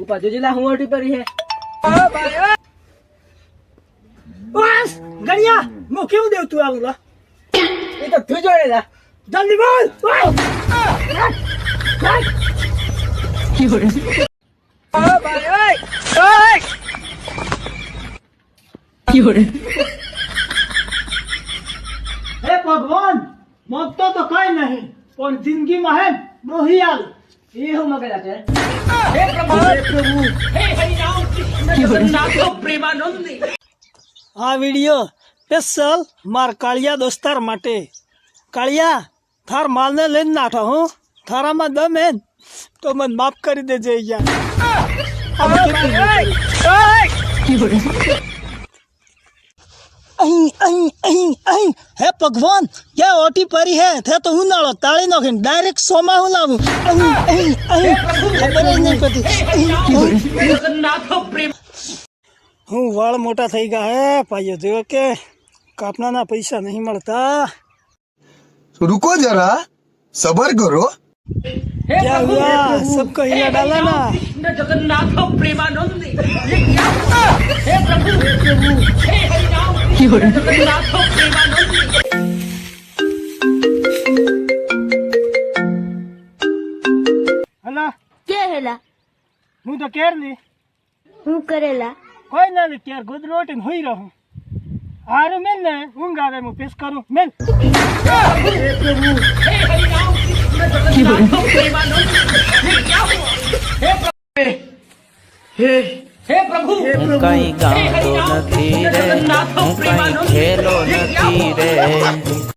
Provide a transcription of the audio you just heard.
ऊपर जिला हुआ टी पर ही है। बस गनिया मु क्यों दे तू आ ये तो तू जो है जल्दी बोल की बोल भगवान मत तो, तो कहीं नहीं पर ज़िंदगी में है मोहियाल। આ વીડિયો સ્પેશિયલ માર કાળિયા દોસ્તાર માટે. કાળિયા થાર માલને લઈને નાઠો હું. થારામાં દમ હે તો મને માફ કરી દેજે યાર અહીં અહીં અહીં અહીં હે ભગવાન ક્યાં ઓટી પરી હે થે તો હું નાળો તાળી નાખીને ડાયરેક્ટ સોમાં હું લાવું અહીં અહીં અહીં ખબર જ નહીં પડતી અહીં, અહીં. હું વાળ મોટા થઈ ગયા હે ભાઈઓ જો કે કાપનાના પૈસા નહીં મળતા रुको जरा सबर करो क्या हुआ सबको हिला डाला ना की हो रही तो करेला कोई ना केर गुद रोटी में होई रहो आरे में ने उंगावे मु पेश करो मैं हे मु हे हरि नाम की बोल हे प्रभु हे हे प्रभु कहीं गाँव तो न थी रे जगन्नाथ রে